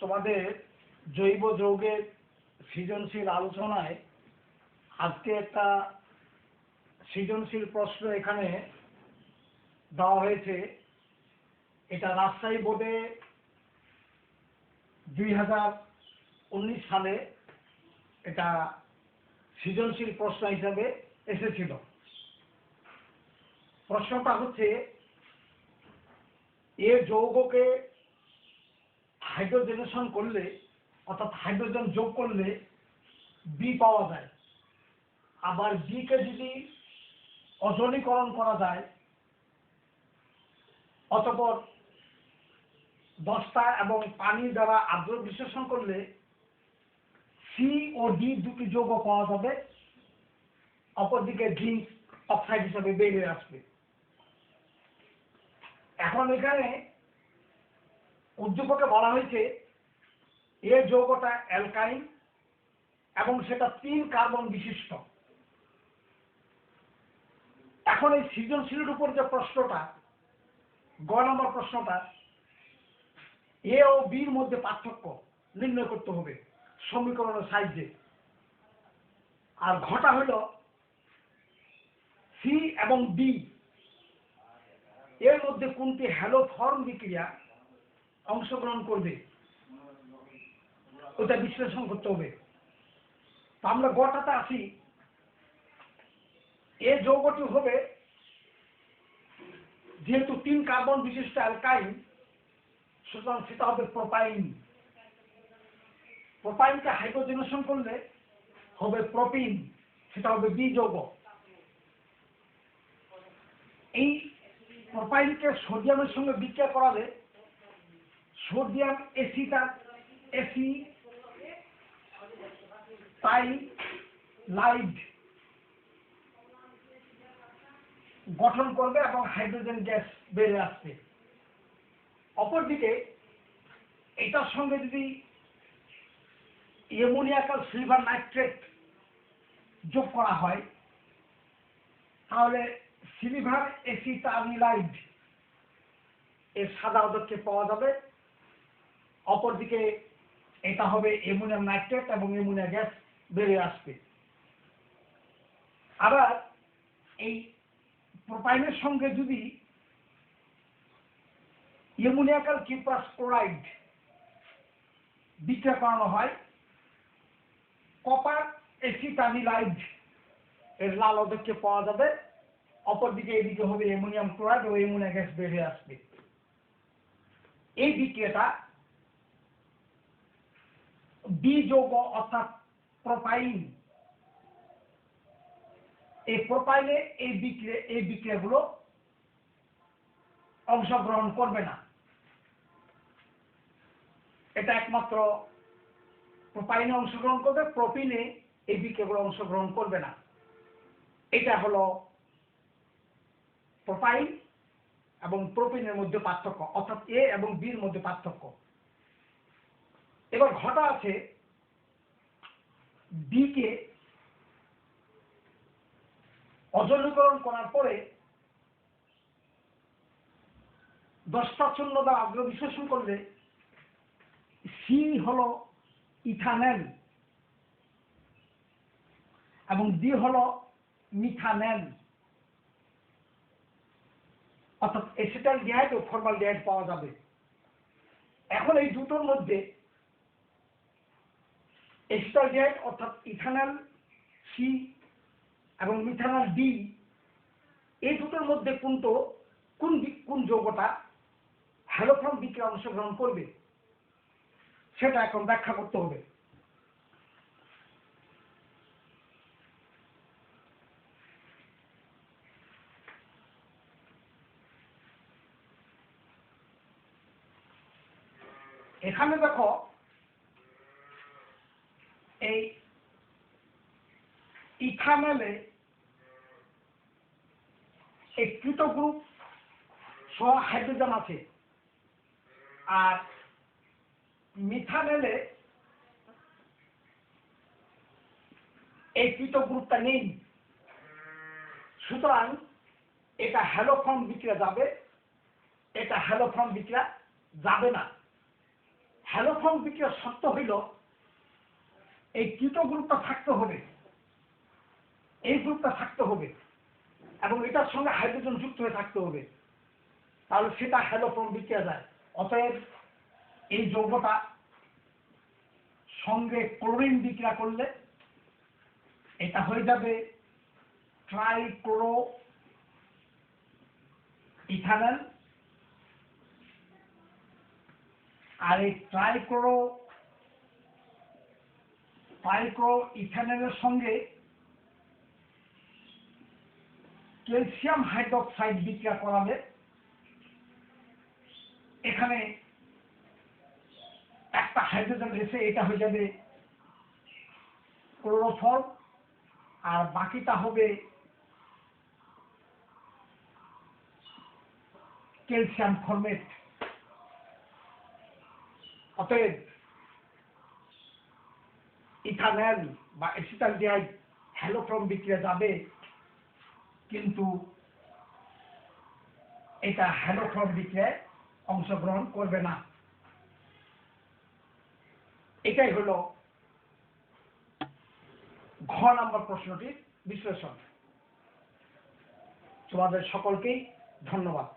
তোমাদের জৈব যৌগের সৃজনশীল আলোচনায় আজকে একটা সৃজনশীল প্রশ্ন এখানে দেওয়া হয়েছে। এটা রাজশাহী বোর্ডে দুই হাজার উনিশ সালে এটা সৃজনশীল প্রশ্ন হিসাবে এসেছিল। প্রশ্নটা হচ্ছে, এ যৌগকে হাইড্রোজেনেশন করলে, অর্থাৎ হাইড্রোজেন যোগ করলে বি পাওয়া যায়। আবার বিকে যদি অজনীকরণ করা যায়, অতপর দশটা এবং পানি দ্বারা আর্দ্র বিশ্লেষণ করলে সি ও ডি দুটি যৌগ পাওয়া যাবে। অপরদিকে জিঙ্ক অক্সাইড হিসাবে বেরিয়ে আসবে। এখন এখানে উদ্দীপকে বলা হয়েছে, এ যৌগটা অ্যালকাইন এবং সেটা তিন কার্বন বিশিষ্ট। এখন এই সৃজনশীলের উপর যে প্রশ্নটা, গ নম্বর প্রশ্নটা, এ ও বির মধ্যে পার্থক্য নির্ণয় করতে হবে সমীকরণের সাহায্যে আর ঘটা হইল সি এবং ডি। এর মধ্যে কোনটি হ্যালো ফর্ম বিক্রিয়া অংশগ্রহণ করবে। ওটা বিশ্লেষণ করতে হবে। তা আমরা গটাতে আসি। এ যৌগটি হবে যেহেতু তিন কার্বন বিশিষ্ট অ্যালকাইন, সুতরাং সেটা হবে প্রোপাইন। প্রোপাইনকে হাইড্রোজেনেশন করলে হবে প্রোপিন, সেটা হবে বি যৌগ। এই প্রোপাইনকে সোডিয়ামের সঙ্গে বিক্রিয়া করালে সোডিয়াম এসিটা এসি, তাই লাইট গঠন করবে এবং হাইড্রোজেন গ্যাস বেড়ে আসবে। অপরদিকে, এটার সঙ্গে যদি অ্যামোনিয়াকাল সিলভার নাইট্রেট যোগ করা হয়, তাহলে সিলভার এসিটামিলাইড এর সাদা পদার্থে পাওয়া যাবে। অপরদিকে এটা হবে অ্যামোনিয়াম নাইট্রেট এবং অ্যামোনিয়া গ্যাস বেরিয়ে আসবে। আবার এই প্রোপাইনের সঙ্গে যদি অ্যামোনিয়াকাল কিপাস ক্লোরাইড বিক্রিয়া করানো হয়, কপার এসিটামিলাইড এর লাল অধ্যক্ষে পাওয়া যাবে, অপরদিকে এদিকে হবে অ্যামোনিয়াম ক্লোরাইড ও অ্যামোনিয়া গ্যাস বেরিয়ে আসবে। এই বিক্রিয়াটা বি যৌগ অর্থাৎ প্রোপাইন এই প্রোপাইনে এই বিক্রিয়া, এই বিক্রিয়াগুলো অংশগ্রহণ করবে না। এটা একমাত্র প্রোপাইনে অংশগ্রহণ করবে প্রোপিনে এই বিক্রিয়াগুলো অংশগ্রহণ করবে না। এটা হলো প্রোপাইন এবং প্রোপিনের মধ্যে পার্থক্য, অর্থাৎ এ এবং বির মধ্যে পার্থক্য। এবার ঘটা আছে বিকে অজনীকরণ করার পরে দশটা বা আগ্রহ বিশ্লেষণ করলে সি হল ইথানেল এবং ডি হল মিথানেল। অর্থাৎ এসিটাল ডিহাইড ও ফর্মাল ডিহাইড পাওয়া যাবে। এখন এই দুটোর মধ্যে ডিহাইড অর্থাৎ ইথানল সি এবং মিথানল ডি এই দুটোর মধ্যে কোনটো, কোন দিক, কোন যৌগটা হ্যালোফর্ম বিক্রিয়া অংশগ্রহণ করবে, সেটা এখন ব্যাখ্যা করতে হবে। এখানে দেখো এই ইথানলে এই কৃত গ্রুপ সহ হাইড্রোজেন আছে। আর মিথানেলে এই কৃত গ্রুপটা নেই। সুতরাং এটা হ্যালোফর্ম বিক্রিয়া যাবে, এটা হ্যালোফর্ম বিক্রিয়া যাবে না। হ্যালোফর্ম বিক্রিয়া শর্ত হইল এই কিটো গ্রুপটা থাকতে হবে। এই গ্রুপটা থাকতে হবে। এবং এটার সঙ্গে হাইড্রোজেন যুক্ত হয়ে থাকতে হবে। তাহলে সেটা হ্যালোফর্ম বিক্রিয়া যায়। অতএব এই যৌগটা সঙ্গে ক্লোরিন বিক্রিয়া করলে এটা হয়ে যাবে ট্রাইক্লোরো ইথানল আর এই ট্রাইক্লোরো ট্রাইক্লো ইথানলের সঙ্গে ক্যালসিয়াম হাইড্রোক্সাইড বিক্রিয়া করালে এখানে একটা হাইড্রোজেন এসে এটা হয়ে যাবে ক্লোরোফর্ম, আর বাকিটা হবে ক্যালসিয়াম ফর্মেট। অতএব ইথানল বা এসিটালডিহাইড হ্যালোফর্ম বিক্রিয়া যাবে, কিন্তু এটা হ্যালোফর্ম বিক্রিয়ায় অংশগ্রহণ করবে না। এটাই হলো ঘ নম্বর প্রশ্নটির বিশ্লেষণ। তোমাদের সকলকেই ধন্যবাদ।